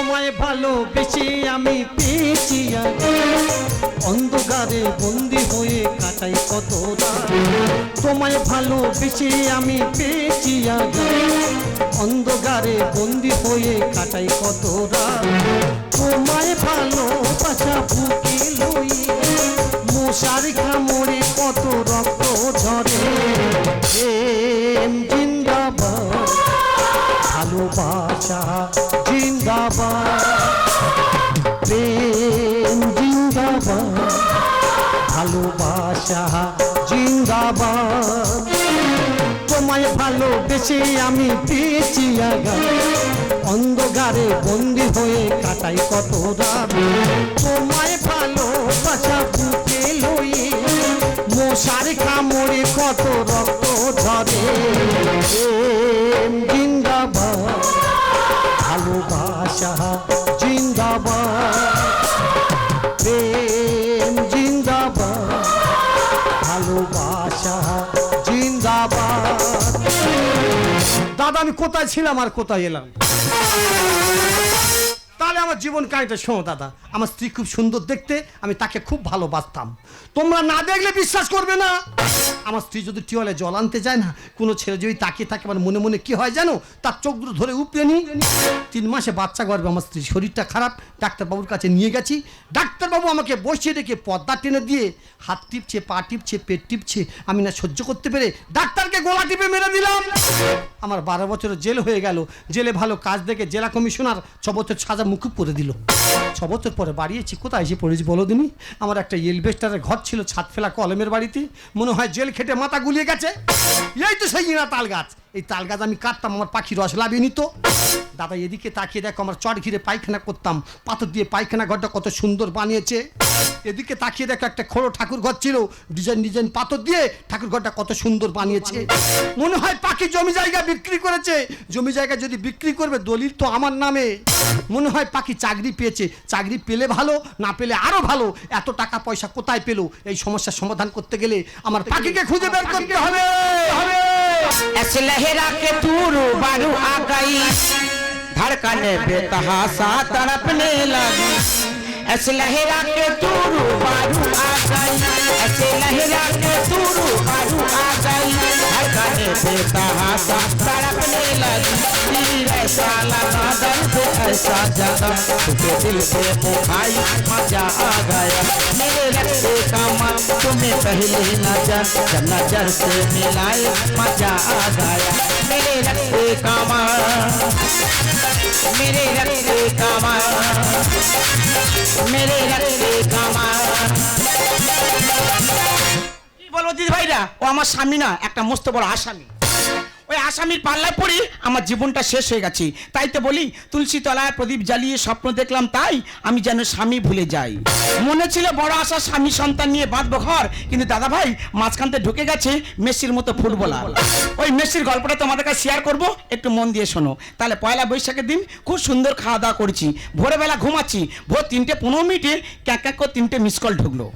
তোমায় ভালোবেসে আমি পেয়েছি অন্ধকারে বন্দি হয়ে কাটাই কত তোমায় ভালোবেসে আমি পেয়েছি অন্ধকারে বন্দি হয়ে কাটাই কত তোমায় ভালোবাসা বুকে লই মশার কামড়ে কত রক্ত ঝরে। জিন্দাবাদ, ভালোবাসা ভালোবাসা জিন্দাবাদ। তোমায় ভালোবেসে আমি পেয়েছি অন্ধকারে বন্দি হয়ে কাটাই কত রাত। তোমায় ভালোবাসা বুকে লই মশার কামড়ে কত কোথায় ছিলাম আর কোথায় এলাম? তাহলে আমার জীবন কাহিনীটা শোনো, দাদা। আমার স্ত্রী খুব সুন্দর দেখতে, আমি তাকে খুব ভালোবাসতাম। তোমরা না দেখলে বিশ্বাস করবে না। আমার স্ত্রী যদি টিওলে জল আনতে যায় না, কোনো ছেলে যদি তাকিয়ে থাকে, আমার মনে মনে কি হয় জানো? তার চোখ দুটো ধরে উপড়ে নি তিন মাসে বাচ্চা গর্বে আমার স্ত্রীর শরীরটা খারাপ। ডাক্তারবাবুর কাছে নিয়ে গেছি। ডাক্তারবাবু আমাকে বসিয়ে রেখে পর্দা টেনে দিয়ে হাত টিপছে, পা টিপছে, পেট টিপছে। আমি না সহ্য করতে পেরে ডাক্তারকে গোলা টিপে মেরে দিলাম। আমার বারো বছরের জেল হয়ে গেল। জেলে ভালো কাজ দেখে জেলা কমিশনার ছ বছর সাজা মুকুব করে দিল। ছ বছর পরে বাড়িয়েছি কোথায় এসে পড়েছি বলো তুমি আমার একটা এলবেস্টারের ঘর ছিল ছাদ ফেলা কলমের বাড়িতে, মনে হয় জেল খেটে মাথা গুলিয়ে গেছে। এই তো সেই ইনা তাল গাছ। এই তাল গাছ আমি কাটতাম আমার পাখি রস লাভিয়ে নিত। দাদা এদিকে তাকিয়ে দেখো আমার চট ঘিরে পায়খানা করতাম। পাথর দিয়ে পায়খানা ঘরটা কত সুন্দর বানিয়েছে। এদিকে তাকিয়ে দেখো একটা খোড়ো ঠাকুর ঘর ছিল। ডিজাইন ডিজাইন পাথর দিয়ে ঠাকুর ঘরটা কত সুন্দর বানিয়েছে। মনে হয় পাখি জমি জায়গা বিক্রি করেছে। জমি জায়গা যদি বিক্রি করবে দলিল তো আমার নামে। মনে হয় পাখি চাকরি পেয়েছে। চাকরি পেলে ভালো না পেলে আরও ভালো। এত টাকা পয়সা কোথায় পেল? এই সমস্যার সমাধান করতে গেলে আমার পাখিকে খুঁজে বের করতে হবে। হবে। ऐसे लहरा के तू बारू आ गई। धड़कने बेतहासा तड़पने लगी। ऐसे के तू रूबारू आ गई। ऐसे के तू रूबारू आ गई। धड़कने बेतहासा तड़पने लगी। ऐसा लगा दर्द ऐसा ज़्यादा तुझे दिल से मुखाई मज़ा आ गया। मेरे रस्ते का मन तुम्हें पहले नज़र। जब नज़र से मिलाए मज़ा आ गया। मेरे रस्ते का मन मेरे रस्ते का मन দিদি ভাইরা ও আমার স্বামী না একটা মস্ত বড় আসামি। আসামির পাল্লায় পড়ে আমার জীবনটা শেষ হয়ে গেছে। তাই তো বলি, তুলসী তলায় প্রদীপ জ্বালিয়ে স্বপ্ন দেখলাম তাই আমি যেন স্বামী ভুলে যাই। মনে ছিল বড় আশা স্বামী সন্তান নিয়ে বাঁধবো ঘর, কিন্তু দাদা ভাই মাঝখানতে ঢুকে গেছে মেসির মতো ফুটবলার। ওই মেসির গল্পটা তোমাদের কাছে শেয়ার করব, একটু মন দিয়ে শোনো। তাহলে পয়লা বৈশাখের দিন খুব সুন্দর খাওয়া দাওয়া করছি। ভোরবেলা ঘুমাচ্ছি, ভোর তিনটে পনেরো মিনিটে ক্যাক ক্যাক করে তিনটে মিস কল ঢুকলো।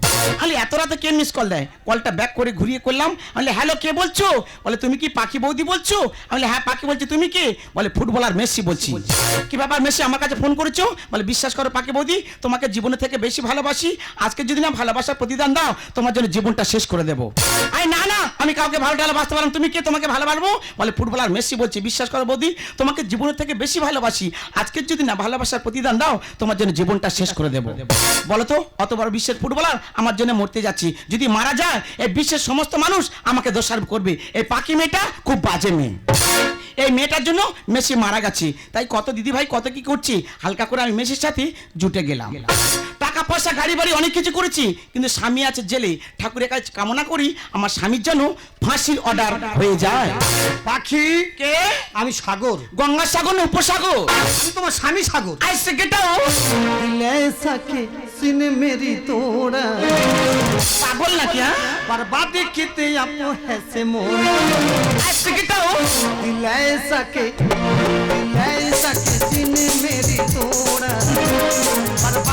আলে, এত রাতে কে মিস কল দেয়? কলটা ব্যাক করে ঘুরিয়ে করলাম। বলে হ্যালো, কে বলছো? বলে, তুমি কি পাখি বৌদি বলছো? আমি বলে হ্যাঁ পাখি বলছি, তুমি কে? বলে, ফুটবলার মেসি বলছি। কি ব্যাপার মেসি, আমার কাছে ফোন করেছ? বলে, বিশ্বাস করো পাখি বৌদি, তোমাকে জীবনের থেকে বেশি ভালোবাসি। আজকে যদি না ভালোবাসার প্রতিদান দাও, তোমার জন্য জীবনটা শেষ করে দেবো। আই না না, আমি কাউকে ভালো ভালোবাসতে পারলাম। তুমি কে? তোমাকে ভালোবাসবো? বলে, ফুটবলার মেসি বলছি, বিশ্বাস করো বৌদি, তোমাকে জীবনের থেকে বেশি ভালোবাসি। আজকে যদি না ভালোবাসার প্রতিদান দাও, তোমার জন্য জীবনটা শেষ করে দেবো। বলো তো, অত বড় বিশ্বের ফুটবলার আমার জন্য মরতে যাচ্ছি। যদি মারা যায়, এই বিশ্বের সমস্ত মানুষ আমাকে দোষারোপ করবে। এই পাখি মেয়েটা খুব বাজে মেয়ে। এই মেয়েটার জন্য মেসি মারা গেছে। তাই কত দিদি ভাই কত কি করছি? হালকা করে আমি মেসির সাথে জুটে গেলাম। টাকা পয়সা গাড়ি বাড়ি অনেক কিছু করেছি কিন্তু স্বামী আছে জেলে ঠাকুরের কাছে কামনা করি আমার স্বামীর জন্য ফাঁসির অর্ডার হয়ে যায় পাখি কে আমি সাগর গঙ্গাসাগর না উপসাগর আমি তোমার স্বামী সাগর আইসে গেটাও দিলে সকে সিন মেরি তোড়া পাগল নাকি হ্যাঁ बर्बादी किते अपो है से मोरा আইসে গেটাও दिले सके दिले सके सिन मेरी तोड़ा बर्बादी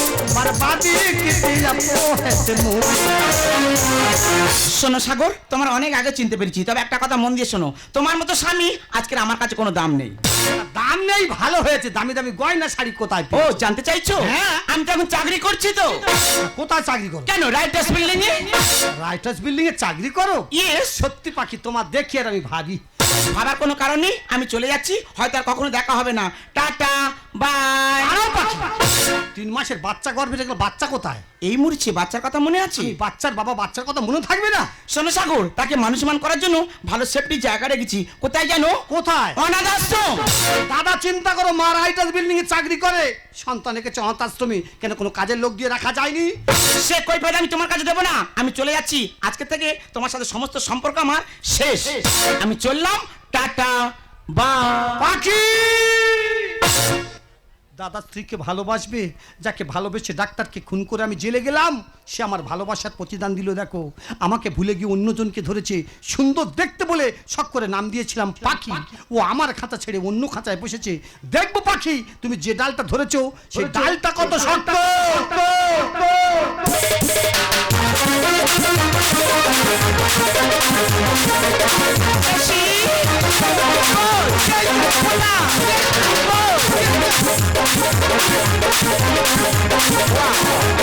শোনো সাগর তোমার অনেক আগে চিনতে পেরেছি তবে একটা কথা মন দিয়ে শোনো। তোমার মতো স্বামী আজকের আমার কাছে কোনো দাম নেই। দাম নেই ভালো হয়েছে দামি দামি গয়না শাড়ি কোথায় ও জানতে চাইছো? হ্যাঁ। আমি তো এখন চাকরি করছি তো। কোথায় চাকরি করো? কেন রাইটার্স বিল্ডিং এ রাইটার্স বিল্ডিং এ চাকরি করো? ইয়ে সত্যি পাখি তোমার দেখি আর আমি ভাবি। ভাবার কোনো কারণ নেই আমি চলে যাচ্ছি হয়তো আর কখনো দেখা হবে না। Tata bye. আরও তিন মাসের বাচ্চা গর্ভে রেখে বাচ্চা কোথায়? এই মুড়ছে বাচ্চার কথা মনে আছে? বাচ্চার বাবা বাচ্চার কথা মনে থাকবে না? শোনো সাগর তাকে মানুষমান করার জন্য ভালো সেফটি জায়গা রেখেছি। কোথায় জানো? কোথায়? অনাথ আশ্রম দাদা চিন্তা করো মা রাইটার্স বিল্ডিং এ চাকরি করে। সন্তান একে চহতাশ্রমী কেন কোনো কাজের লোক দিয়ে রাখা যায়নি? সে কই পাইলে আমি তোমার কাছে দেবো না। আমি চলে যাচ্ছি। আজকে থেকে তোমার সাথে সমস্ত সম্পর্ক আমার শেষ। আমি চললাম টাটা বা। পাখি! দাদা স্ত্রীকে ভালোবাসবে যাকে ভালোবেসে ডাক্তারকে খুন করে আমি জেলে গেলাম সে আমার ভালোবাসার প্রতিদান দিল দেখো। আমাকে ভুলে গিয়ে অন্যজনকে ধরেছে সুন্দর দেখতে বলে শখ করে নাম দিয়েছিলাম পাখি। ও আমার খাঁচা ছেড়ে অন্য খাঁচায় বসেছে। দেখব পাখি তুমি যে ডালটা ধরেছো সেই ডালটা কত শক্ত! Wow.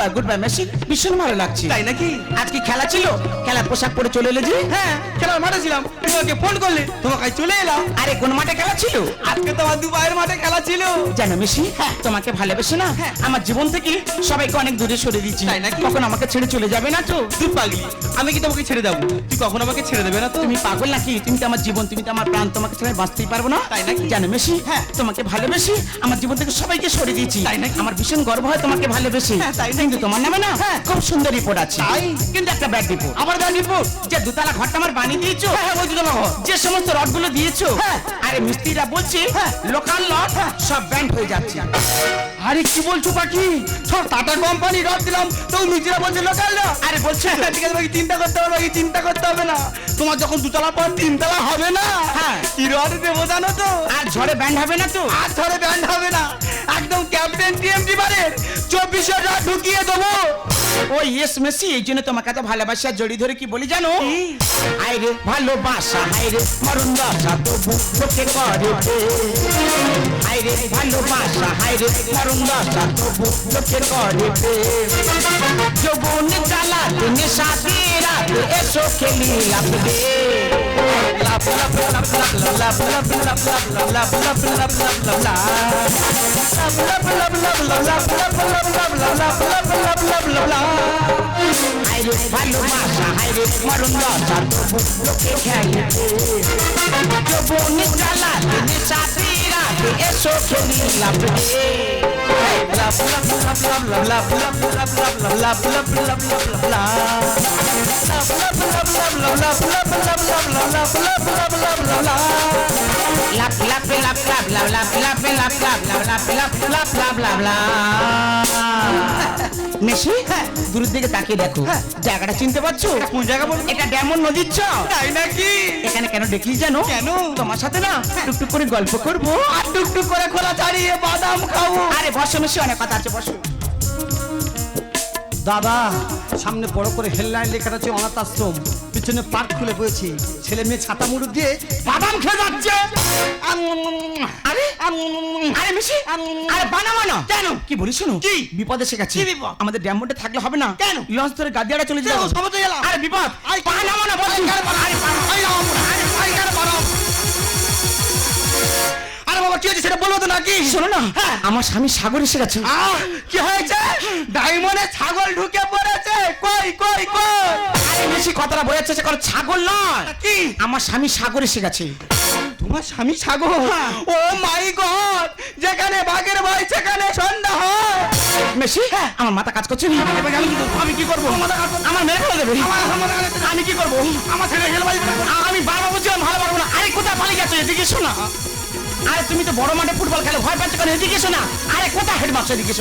Bye good bye Messi. ভীষণ ভালো লাগছে। তাই নাকি? আজকে খেলা ছিল খেলার পোশাক পরে চলে এলে যে? হ্যাঁ খেলার মাঠে ছিলাম। তোমাকে ফোন করলে তোমাকে চলে এলাম। আরে কোন মাঠে খেলা ছিল? আজকে তোমার দুবাইয়ের মাঠে খেলা ছিল। জানো মেসি তোমাকে ভালোবেসে না আমার জীবন থেকে সবাইকে অনেক দূরে সরে দিচ্ছি তাই নাকি? কখন আমাকে ছেড়ে চলে যাবে না তো? তুই পাগলি আমি কি তোমাকে ছেড়ে দেবো? তুই কখন আমাকে ছেড়ে দেবে না তো? তুমি পাগল নাকি? তুমি তো আমার জীবন তুমি তো আমার প্রাণ তোমাকে ছাড়া বাঁচতেই পারব না? তাই নাকি? জানো মেসি হ্যাঁ। তোমাকে ভালোবেসে আমার জীবন থেকে সবাইকে সরে দিয়েছি। তাই নাকি? আমার ভীষণ গর্ব হয় তোমাকে ভালোবেসে। হ্যাঁ, তাই নাকি? কিন্তু তোমার নামে না। খুব সুন্দর রিপোর্ট আছে। তাই? কিন্তু একটা ব্যাড রিপোর্ট আমার ব্যাড রিপোর্ট যে দুতলা ঘরটা আমার বানিয়ে দিয়েছ? হ্যাঁ হ্যাঁ ওই দুতলা ঘর যে সমস্ত রডগুলো দিয়েছ? হ্যাঁ। আরে মিস্ত্রিরা বলছে লোকাল লট সব ব্যান্ড হয়ে যাচ্ছে। আরে কি বলছো পাখি? সব টাটা কোম্পানি রড দিলাম। তো নিজেরা বলছে লোকাল না। আরে বলছে ঠিক আছে বাকি চিন্তা করতে হবে বাকি চিন্তা করতে হবে না। তোমার যখন দুতলা পর তিনতলা হবে না হ্যাঁ। কি রড দেবো জানো তো? আর ঝড়ে ব্যান্ড হবে না তো? আর ধরে ব্যান্ড হবে না। একদম ক্যাপ্টেন টিএমটি বারের চব্বিশে রড ঢুকিয়ে দেবো। ও ইয়েস মেসি এই জন্য তোমাকে এত ভালোবাসা। জড়ি ধরে কি বলি জানো? আইরে ভালোবাসা হাইরে মরণ দশা তবু লোকে করে আইরে ভালোবাসা হাইরে মরণ কলুঙ্গা সাত লোকের ঘরে যৌবন জ্বালা দিনে সাথে রাতে এসো খেলি লাগবে ভালোবাসা হাইরে মরণ দশা তবু লোকে খেলে যৌবন জ্বালা দিনে সাথে এসো খেলি লাভ মেশি হ্যাঁ। দূরের দিকে তাকিয়ে দেখো। হ্যাঁ। জায়গাটা চিনতে পারছ? কোন জায়গা বলো এটা ডেমন নদীর চ তাই নাকি? এখানে কেন ডেকেছি জানো কেন? তোমার সাথে না হ্যাঁ। টুকটুক করে গল্প করব। আর টুকটুক করে খোলা ছাড়িয়ে বাদাম খাব। আরে বস অনেক কথা আছে বসো। দাদা সামনে বড় করে হেডলাইন লেখা আছে অনাথ আশ্রম। পিছনে পার্ক খুলে বয়েছে ছেলে মেয়ে ছাতা মুড়ু দিয়ে বাদাম খেয়ে যাচ্ছে। আরে? আরে মিশি? আরে বানাবো না কেন? কি বলিস শোনো? কি? বিপদে কি বিপদ? আমাদের ড্যাম বোটে থাকলে হবে না। কেন? লঞ্চ ধরে গাদিয়াটা চলে যাব? সমুদ্রে গেলাম। আরে বিপদ। বানাবো না বলছি। আরে বানাবো, আরে বানাবো। না, আরে, বাবা কি হয়েছে সেটা বলব তো নাকি? শোনো না হ্যাঁ। আমার স্বামী সাগর এসে গেছে। কি হয়েছে? ডায়মন্ডে ছাগল ঢুকে পড়েছে। কই কই কই? আরে বেশি কথাটা বোঝাচ্ছে সে কোনো ছাগল নয়। কি? আমার স্বামী সাগর এসে গেছে। তোমার স্বামী ছাগল ও মাই গড যেখানে বাঘের ভয় সেখানে সন্ধ্যা হয়। মেসি আমার মাথা কাজ করছে। আমি কি করব? আমি কি করব? মাথা আমার মেরে ফেলে দেবে। আমি কি করব? আমার ছেলে হেলবাই আমি বারবার বলছি আমি ভালো পারব না। আরে কোথায় পালিয়ে গেছো? এদিকে শোনা। আরে তুমি তো বড় মাঠে ফুটবল খেলে ভয় পাচ্ছ কেন? এদিকে না। আরে কোথায় হেডমাস্টার এদিকে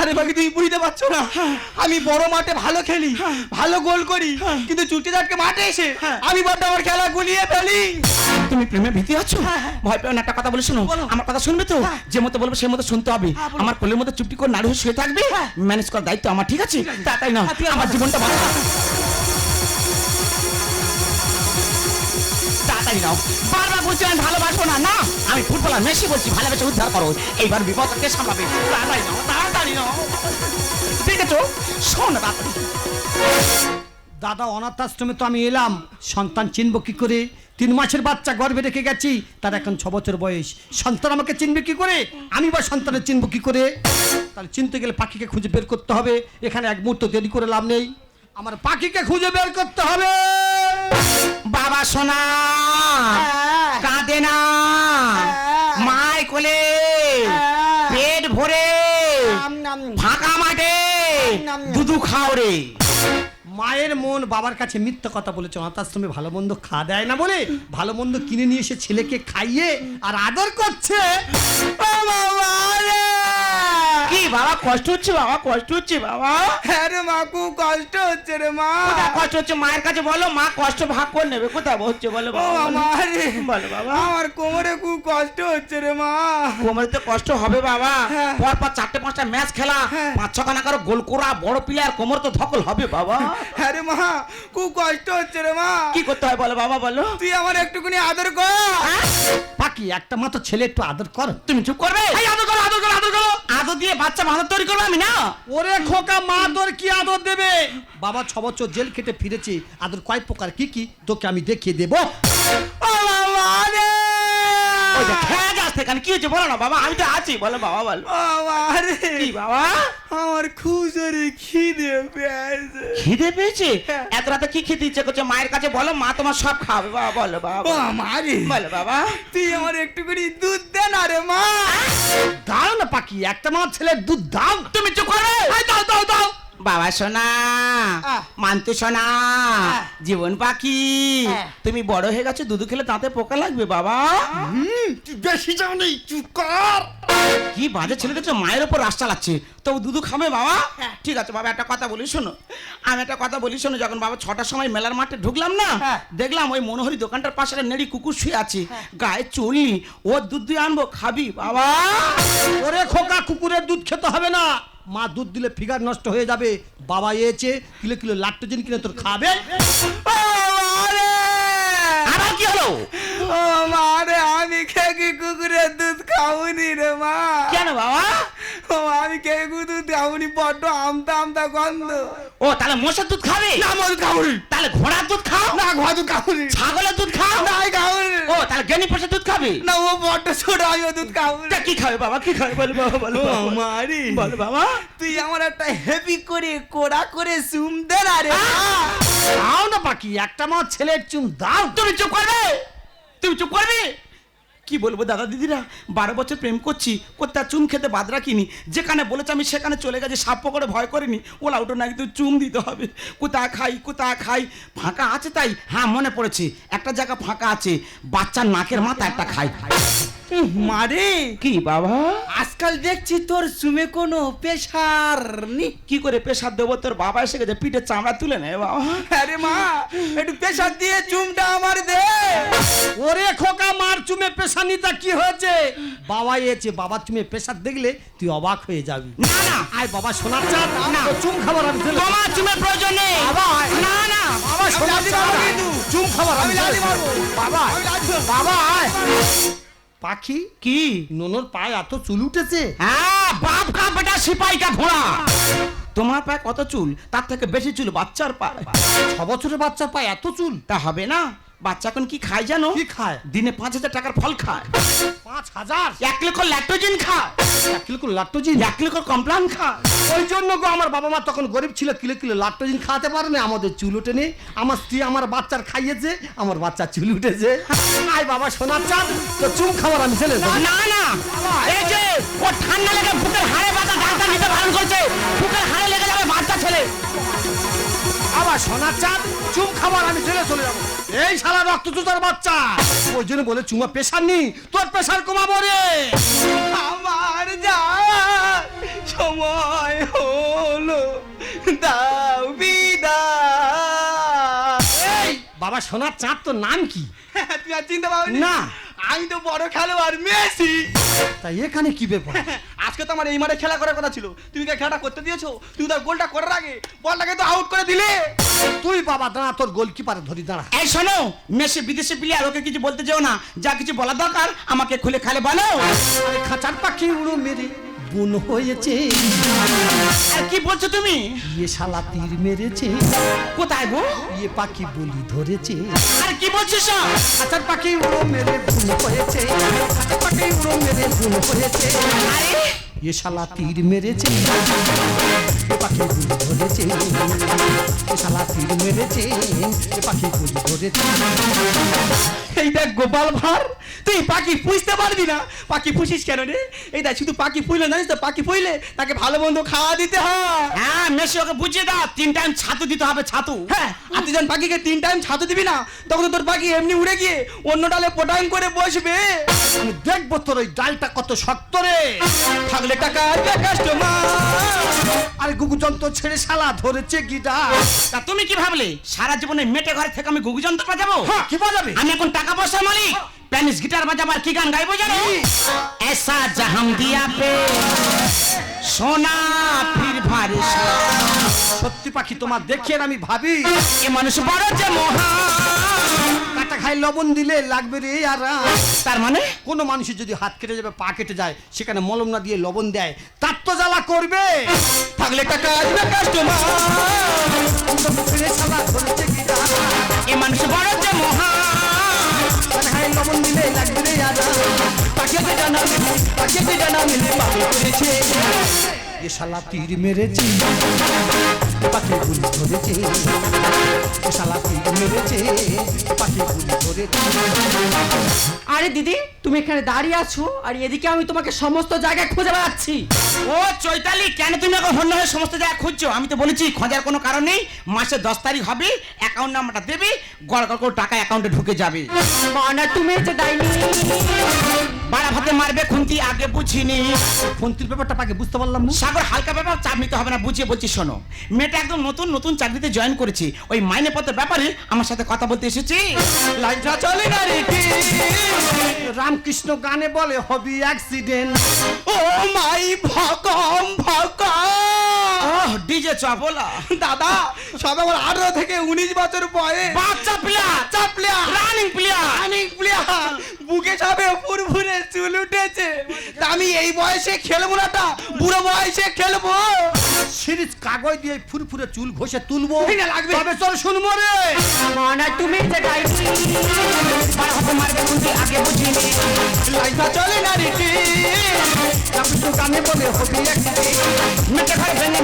আরে বাকি তুমি বুঝতে পারছ না। আমি বড় মাঠে ভালো খেলি ভালো গোল করি কিন্তু চুটি চাটকে মাঠে এসে আমি বড্ড আমার খেলা গুলিয়ে ফেলি। তুমি প্রেমে ভীতি আছো? ভয় পেও না একটা কথা বলে শোনো। আমার কথা শুনবে তো? হ্যাঁ। যে মতো বলব সেই মতো শুনতে হবে। হ্যাঁ, আমার কোলের মধ্যে চুপটি করে নাড়ু হয়ে শুয়ে থাকবে? ম্যানেজ করার দায়িত্ব আমার ঠিক আছে? তাড়াতাড়ি না? হ্যাঁ, আমার জীবনটা ভালো তাড়াতাড়ি নাও। বারবার বলছি, আমি ভালোবাসবো না। না, আমি ফুটবলার মেসি বলছি, ভালোবেসে উদ্ধার করো। এইবার বিপদকে সামলাবে। তাড়াতাড়ি নাও আছে শোন না দাদা অনাথ আশ্রমে তো আমি এলাম। সন্তান চিনব কি করে? তিন মাসের বাচ্চা গর্ভে রেখে গেছি। তার এখন ছ বছর বয়স। সন্তান আমাকে চিনবে কি করে? আমি বা সন্তানের চিনব কি করে? তাহলে চিনতে গেলে পাখিকে খুঁজে বের করতে হবে। এখানে এক মুহূর্ত দেরি করে লাভ নেই। আমার পাখিকে খুঁজে বের করতে হবে। বাবা সোনা কাঁদে না। মায় কোলে পেট ভরে ফাঁকা মাঠে দুধু খাও রে। মায়ের মন বাবার কাছে মিথ্যা কথা বলেছে অনাথ আশ্রমে ভালো মন্দ খা দেয় না বলে ভালো মন্দ কিনে নিয়ে এসে ছেলেকে খাইয়ে আর আদর করছে। ও বাবা বাবা কষ্ট হচ্ছে বাবা কষ্ট হচ্ছে বাবা। হ্যাঁ রে মা খুব কষ্ট হচ্ছে রে মা। কোথায় কষ্ট হচ্ছে? মায়ের কাছে বলো মা কষ্ট ভাগ করে নেবে কোথায় হচ্ছে বলো বাবা বলো। মা রে বলো বাবা। আমার কোমরে খুব কষ্ট হচ্ছে রে মা। কোমরে তো কষ্ট হবে বাবা। হ্যাঁ। পর পর চারটে পাঁচটা ম্যাচ খেলা হ্যাঁ। পাঁচ ছখানা কারও গোল করা বড় প্লেয়ার কোমর তো ধকল হবে বাবা। আরে মা খুব কষ্ট হচ্ছে রে মা। কি করতে হয় বলো বাবা বলো। তুই আমার একটুখানি আদর কর। হ্যাঁ? পাখি একটা মাত্র ছেলে একটু আদর কর তুমি চুপ করবে? আদর করো আদর করো আদর করো। আদর দিয়ে বাচ্চা বাঁধা তৈরি করব আমি না? ওরে খোকা মা তোর কি আদর দেবে? বাবা ছ বছর জেল খেটে ফিরেছি। আদর কয় প্রকার? কি কি? তোকে আমি দেখিয়ে দেবো। ও বাবা রে! ওই যে খেয়ে যাস সেখানে। কি হচ্ছে বলো না বাবা আমি তো আছি বলো বাবা বলো। বাবা রে। কি বাবা? আমার খুব জোরে খিদে পেয়েছে। খিদে পেয়েছে? হ্যাঁ। এত রাতে কি খেতে ইচ্ছে করছে? মায়ের কাছে বলো মা তোমার সব খাবে। বাবা বলো বাবা ও বলো। বলো বাবা। তুই আমার একটুখানি দুধ দে না রে মা। দাও না পাখি একটা মাত্র ছেলে দুধ দাও। তুমি চুপ এই দাও দাও দাও। বাবা সোনা। মানতু সোনা জীবন পাখি। তুমি বড় হয়ে গেছো দুধ খেলে দাঁতে পোকা লাগবে বাবা। বেশি যাও নেই চুপ কর। কি বাজে ছেলে দেখছ মায়ের ওপর রাস চালাচ্ছে। তো দুধু খাবে বাবা? হ্যাঁ। ঠিক আছে বাবা একটা কথা বলি শোনো। আমি একটা কথা বলি শোনো যখন বাবা ছটার সময় মেলার মাঠে ঢুকলাম না হ্যাঁ। দেখলাম ওই মনোহরি দোকানটার পাশে একটা নেড়ি কুকুর শুয়ে আছে। গায়ে চলনি ও দুধ দিয়ে আনব খাবি বাবা? ওরে খোকা কুকুরের দুধ খেতে হবে না। মা দুধ দিলে ফিগার নষ্ট হয়ে যাবে বাবা এসে কিলো কিলো লাট্টোজেন কিনে তোর খাবে। রে আবার কি হলো? ও মা রে আমি খেয়ে কি কুকুরের দুধ খাওনি রে মা। কেন বাবা? ও আমি কি দুধ বড্ড আমতা আমতা গন্ধ। ও তাহলে মোষের দুধ খাবে? না মদ খাওনি তাহলে ঘোড়ার দুধ খাও? না ঘর দুধ খাওনি ছাগলের দুধ খাও? না খাওনি ও তাহলে গেনি পোষের দুধ খাবে? না ও বড্ড ছোট আমি দুধ খাওনি তা কি খাবে বাবা? কি খাবে? বলো বাবা বলো। মারি। বলো বাবা। তুই আমার একটা হেভি করে কোড়া করে সুম দে না রে। দাও না পাখি একটা মাত্র ছেলের চুন দাও। তুমি চুপ করবে? তুমি চুপ করবে? কি বলব দাদা দিদিরা? বারো বছর প্রেম করছি, কোথায় চুম খেতে বাদ রাখিনি। যেখানে বলেছে আমি সেখানে চলে গেছি সাপ করে ভয় করিনি। ওলা উঠো না, কিন্তু চুম দিতে হবে। কোথা খাই কোথা খাই? ফাঁকা আছে তাই? হ্যাঁ মনে পড়েছে। একটা জায়গা ফাঁকা আছে। বাচ্চার নাকের মাথা একটা খাই খাই। মারে কি বাবা? আজকাল দেখছি তোর সুমে কোনো পেশার নি। কি করে পেশার দেবো? তোর বাবা এসে গেছে পিঠে চামড়া তুলে নেয় বাবা। আরে মা একটু পেশার দিয়ে চুমটা আমার দে। ওরে খোকা মার চুমে পেশানিটা কি হয়েছে? বাবা এসে বাবার চুমে পেশার দেখলে তুই অবাক হয়ে যাবি। না না। আয় বাবা সোনার চাঁদ। না। চুম খাবার আমি তোমার চুমের প্রয়োজন নেই। বাবা, না না। বাবা সোনার চাঁদ। চুম খাবার আমি। বাবা। বাবা আয়। পাখি? কি? ননর পায়ে এত চুল উঠেছে? হ্যাঁ বাপ কা বেটা সিপাই কা ঘোড়া। তোমার পায়ে কত চুল? তার থেকে বেশি চুল বাচ্চার পায়ে। ছ বছরের বাচ্চার পায়ে এত চুল? তা হবে না। বাচ্চা এখন কি খায় জানো? কি খায়? দিনে পাঁচ হাজার টাকার ফল খায়। পাঁচ হাজার? এক লিটার ল্যাক্টোজেন খায়। এক কিলো করে লাট্টোজিন এক লিটার কমপ্লান খায়। ওই জন্য গো আমার বাবা মা তখন গরিব ছিল কিলো কিলো লাট্টোজিন খাওয়াতে পারে না আমাদের চুল ওঠেনি আমার স্ত্রী আমার বাচ্চার খাইয়েছে আমার বাচ্চা চুল উঠেছে। আয় বাবা সোনার চাঁদ তো চুম খাবার আমি ছেলে দেবো। না না এই যে ও ঠান্ডা লেগে বুকের হাড়ে বাতা ডাক্তার নিতে বারণ করছে। বুকের হাড়ে লেগে যাবে বাচ্চা ছেলে। আবার সোনার চাঁদ চুম খাবার আমি জেলে চলে যাব। এই শালা রক্ত চুতার বাচ্চা! ওই জন্য বলে চুমা পেশার নি তোর পেশার কমাবো রে। আমার যা সময় হলো দাও বিদায় এই বাবা সোনার চাঁদ তোর নাম কি? তুই আর চিনতে পারবি না। আমি তো বড় খেলোয়াড় মেসি। তাই এখানে কি ব্যাপার? আজকে তো আমার এই মাঠে খেলা করার কথা ছিল। তুমি কি খেলাটা করতে দিয়েছ? তুমি তার গোলটা করার আগে বলটাকে তো আউট করে দিলে। তুই বাবা দাঁড়া তোর গোলকিপারে ধরি দাঁড়া। এই শোনো মেসে বিদেশে প্লেয়ার ওকে কিছু বলতে যেও না। যা কিছু বলা দরকার আমাকে খুলে খালে বলো। আরে খাঁচার পাখি উড়ো মেরে বুন হয়েছে। আর কি বলছো তুমি? ইয়ে শালা তীর মেরেছে। কোথায় গো? ইয়ে পাখি বলি ধরেছে। আর কি বলছিস সব? খাঁচার পাখি উড়ো মেরে বুন হয়েছে। খাঁচার পাখি উড়ো মেরে বুন হয়েছে। আরে ইয়ে শালা তীর মেরেছে। পাখি গুলি ধরেছে। এ শালা তীর মেরেছে। এ পাখি গুলি ধরেছে। এই দেখ গোপাল ভার তুই পাখি পুষতে পারবি না। পাখি পুষিস কেন রে? এই দেখ শুধু পাখি পুষলে জানিস তো পাখি পুষলে তাকে ভালো মন্দ খাওয়া দিতে হয়। হ্যাঁ মেসি ওকে বুঝিয়ে দাও তিন টাইম ছাতু দিতে হবে ছাতু। হ্যাঁ আর তুই যখন পাখিকে তিন টাইম ছাতু দিবি না তখন তোর পাখি এমনি উড়ে গিয়ে অন্য ডালে পটাং করে বসবে। আমি দেখব তোর ওই ডালটা কত শক্ত রে। থাকলে টাকা আসবে কাস্টমার আরে গুগু যন্ত্র ছেড়ে শালা ধরেছে গিটা তা তুমি কি ভাবলে সারা জীবনে মেটে ঘরে থেকে আমি গুগু যন্ত্র বাজাবো হ্যাঁ কি বাজাবে আমি এখন টাকা পয়সা মালিক প্যানিস গিটার বাজাবার কি গান গাইবো জানো ऐसा जहां दिया पे সোনা ফির ভারে সত্যি পাখি তোমার দেখে আমি ভাবি এ মানুষ বড় যে মহা কাটা খাই লবণ দিলে লাগবে রে আর তার মানে? কোনো মানুষের যদি হাত কেটে যাবে পা কেটে যায় সেখানে মলম না দিয়ে লবণ দেয় তার তো জ্বালা করবে। থাকলে টাকা আসবে কাস্টমার এ মানুষ বড় যে মহা। লবণ দিলে লাগবে রে আর পাখিকে জানা মিলে পাখিকে জানা মিলে পাগল করেছে। এ শালা তীর মেরেছে। পাখি গুলি ধরেছে। শালা মেরেছে? পাখি গুলি ধরেছে। আরে দিদি তুমি এখানে দাঁড়িয়ে আছো আর এদিকে আমি তোমাকে সমস্ত জায়গায় খুঁজে বেড়াচ্ছি। ও চৈতালি কেন তুমি এখন হন্য হয়ে সমস্ত জায়গা খুঁজছো? আমি তো বলেছি খোঁজার কোনো কারণ নেই। মাসের দশ তারিখ হবে অ্যাকাউন্ট নাম্বারটা দেবে গড় গড় করে টাকা অ্যাকাউন্টে ঢুকে যাবে। মানা তুমি যে ডাইনি বাড়া ভাতে মারবে খুন্তি আগে বুঝিনি। ফোনটির ব্যাপারটা পাকে বুঝতে পারলাম না। সাগর হালকা ব্যাপার চাপ নিতে হবে না বুঝিয়ে বলছি শোনো। মেয়েটা একদম নতুন নতুন চাকরিতে জয়েন করেছি। ওই মাইনে পত্রের ব্যাপারে আমার সাথে কথা বলতে এসেছি। লাইনটা চলে না রে রামকৃষ্ণ গানে বলে হবি অ্যাক্সিডেন্ট ও মাই ভকম ভকম ডিজে চাপলা। দাদা সব আমার আঠারো থেকে উনিশ বছর বয়স। বাচ্চা প্লেয়ার চাপলিয়া রানিং প্লেয়ার অনেক প্লেয়ার বুকে সবে ফুরফুরে চুল উঠেছে। আমি এই বয়সে খেলব নাটা বুড়ো বয়সে খেলব। সিরিজ কাগজ দিয়ে ফুরফুরে চুল ঘষে তুলবো। লাগবে। তবে চল শুনব রে। মানা তুমি যে গাইছি বাড়া ভাতে মারবে খুন্তি আগে বুঝিনি লাইফা চলে না রে কি। তো কানে বলে হবি অ্যাক্সিডেন্ট মেটে ঘর ভেঙে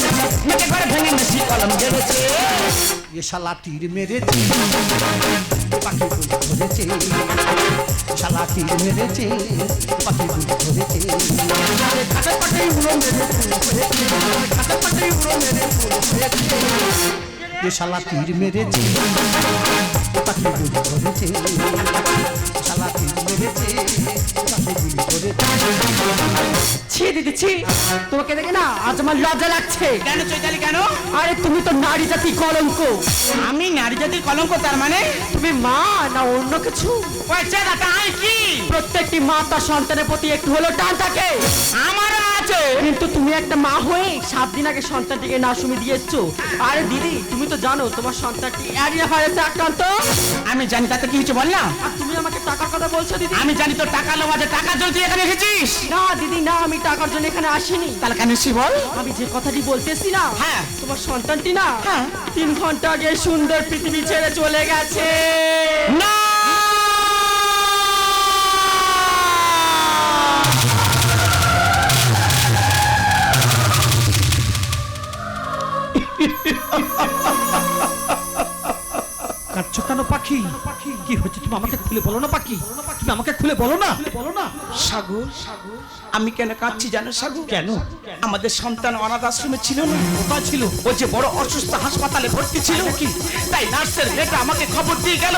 মেটে ঘর ভেঙে মেসি কলম গেড়েছে। এ শালা তীর মেরেছে। পাখি গুলি ধরেছে। শালা তীর মেরেছে। পাখি গুলি ধরেছে। খাটা পাটে উড়ো মেরে হয়েছে পাটে উড়ো এ শালা তীর মেরেছে। পাখি গুলি ধরেছে শালা মেরেছে পাখি গুলি ছি দিদি ছি তোমাকে দেখে না আজ আমার লজ্জা লাগছে। কেন চৈতালি কেন? আরে তুমি তো নারী জাতি কলঙ্ক। আমি নারী জাতির কলঙ্ক তার মানে? তুমি মা না অন্য কিছু? তাই কি? প্রত্যেকটি মা তার সন্তানের প্রতি একটু হলো টান থাকে। আমারও আছে কিন্তু তুমি একটা মা হয়ে সাত দিন আগে সন্তানটিকে নাশুমি দিয়েছ। আরে দিদি তুমি তো জানো তোমার সন্তানটি অ্যারিয়া ভাইরাসে আক্রান্ত। আমি জানি তাতে কি হচ্ছে বল না। আর তুমি আমাকে টাকার কথা বলছো দিদি? আমি জানি তোর টাকা লোক আছে টাকা জন্য তুই এখানে এসেছিস। না দিদি না আমি টাকার জন্য এখানে আসিনি। তাহলে কেন এসেছি বল। আমি যে কথাটি বলতেছি না হ্যাঁ। তোমার সন্তানটি না হ্যাঁ। তিন ঘণ্টা আগে সুন্দর পৃথিবী ছেড়ে চলে গেছে। না! কেন পাখি। কি হচ্ছে তুমি আমাকে খুলে বলো না পাখি। তুমি আমাকে খুলে বলো না। বলো না সাগর আমি কেন কাঁদছি জানো সাগর? কেন? আমাদের সন্তান অনাথ আশ্রমে ছিল না। কোথায় ছিল? ও যে বড় অসুস্থ হাসপাতালে ভর্তি ছিল। কি? তাই নার্সের মেয়েটা আমাকে খবর দিয়ে গেল।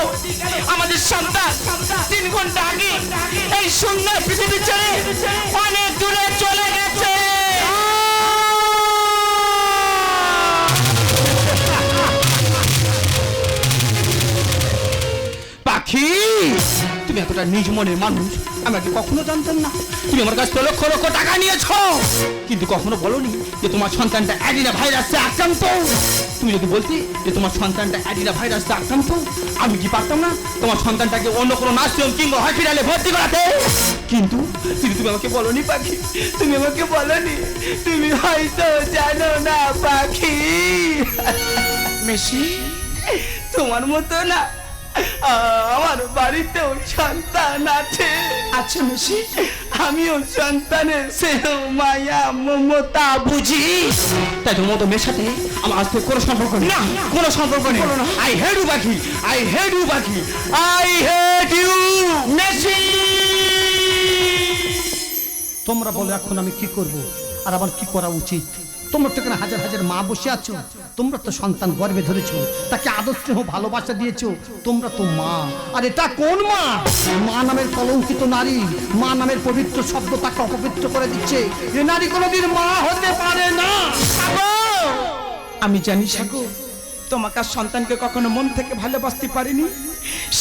আমাদের সন্তান তিন ঘণ্টা আগে এই সুন্দর পৃথিবী ছেড়ে অনেক দূরে চলে গেছে। পাখি তুমি এতটা নিজ মনের মানুষ আমাকে কখনো জানতেন না? তুমি আমার কাছ থেকে লক্ষ লক্ষ টাকা নিয়েছো। কিন্তু কখনো বলনি যে তোমার সন্তানটা অ্যাডিনা ভাইরাসে আক্রান্ত। তুমি যদি বলতে যে তোমার সন্তানটা অ্যাডিনা ভাইরাসে আক্রান্ত, আমি কি পারতাম না তোমার সন্তানটাকে অন্য কোনো নার্সিং কিংবা হসপিটালে ভর্তি করাতে? কিন্তু কিন্তু তুমি আমাকে বলনি, পাখি, তুমি আমাকে বলনি, তুমি হয়তো জানো না, পাখি। মেশি তোমার মতো না আমার বাড়িতেও সন্তান আছে। আচ্ছা মেশি আমিও সন্তানের সেহ মায়া মমতা বুঝি তাই তোমার মেয়ের সাথে আমার আজ থেকে কোনো সম্পর্ক নেই। না। কোনো সম্পর্ক নেই। আই হেড ইউ পাখি। আই হেড ইউ পাখি। আই হেড ইউ মেশি তোমরা বলো এখন আমি কি করব? আর আমার কি করা উচিত? তোমরা তো এখানে হাজার হাজার মা বসে আছো, তোমরা তো সন্তান গর্বে ধরেছো, তাকে আদর্শ স্নেহ ভালোবাসা দিয়েছ, তোমরা তো মা। আর এটা কোন মা? মা নামের কলঙ্কিত নারী, মা নামের পবিত্র শব্দ তাকে অপবিত্র করে দিচ্ছে। এ নারী কোনোদিন মা হতে পারে না। আমি জানি সাগর তোমাকে সন্তানকে কখনো মন থেকে ভালোবাসতে পারিনি।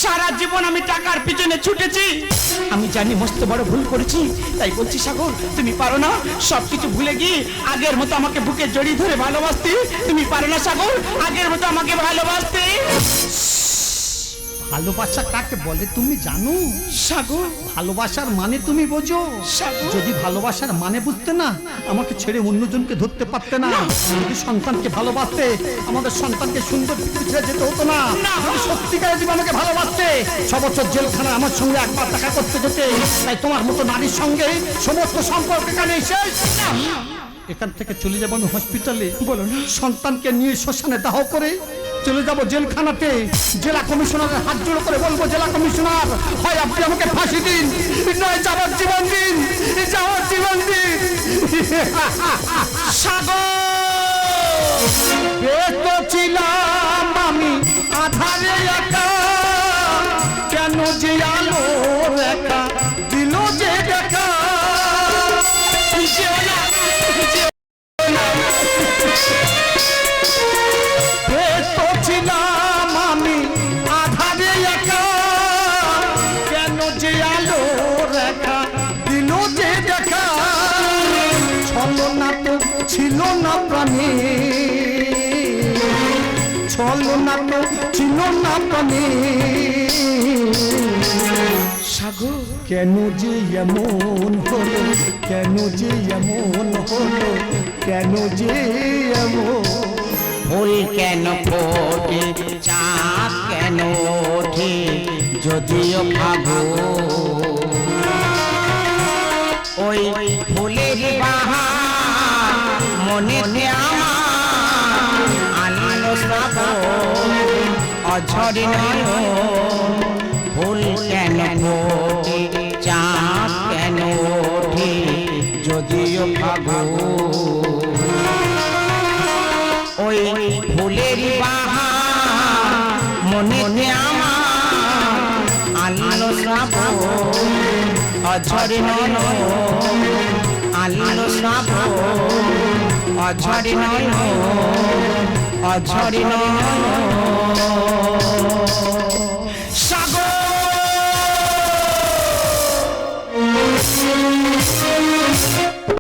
সারা জীবন আমি টাকার পিছনে ছুটেছি। আমি জানি মস্ত বড় ভুল করেছি, তাই বলছি, সাগর, তুমি পারো না। সবকিছু ভুলে গিয়ে আগের মতো আমাকে বুকে জড়িয়ে ধরে ভালোবাসতে। তুমি পারো না, সাগর, আগের মতো আমাকে ভালোবাসতে। ভালোবাসা কাকে বলে তুমি জানো? সাগর। ভালোবাসার মানে তুমি বোঝো। যদি ভালোবাসার মানে বুঝতে না আমাকে ছেড়ে অন্যজনকে ধরতে পারতে না। যদি সন্তানকে ভালোবাসতে আমাদের সন্তানকে সুন্দর পৃথিবী ছেড়ে যেতে হতো না। যদি সত্যিকারে যদি আমাকে ভালোবাসতে ছ বছর জেলখানা আমার সঙ্গে একবার দেখা করতে যেতে তাই তোমার মতো নারীর সঙ্গে সমস্ত সম্পর্ক এখানে শেষ। এখান থেকে চলে যাব আমি হসপিটালে বলো সন্তানকে নিয়ে শ্মশানে দাহ করে চলে যাব জেলখানাতে। জেলা কমিশনারের হাত জোড়ো করে বলব, জেলা কমিশনার, হয় আপনি আমাকে ফাঁসি দিন। নয় যাবার জীবন দিন। যাওয়ার জীবন দিন। ছিলাম আমি আধারে একা। কেন যে আলো একা? সাগর কেন যে এমন হলো? কেন যে এমন হলো? কেন যে এমন? ফুল কেন ফোটে? চাঁদ কেন ওঠে? যদিও ভাবো। ওই ফুলের বাহার মনেতে আমার আনন্দ অঝরে নয় কেন চাঁদ কেন যদিও ভাবো ওই ফুলের বাহার মনেতে আমার আলো শ্রাবণ অঝরে নয় আলো শ্রাবণ অঝরে নয় অঝরে নয়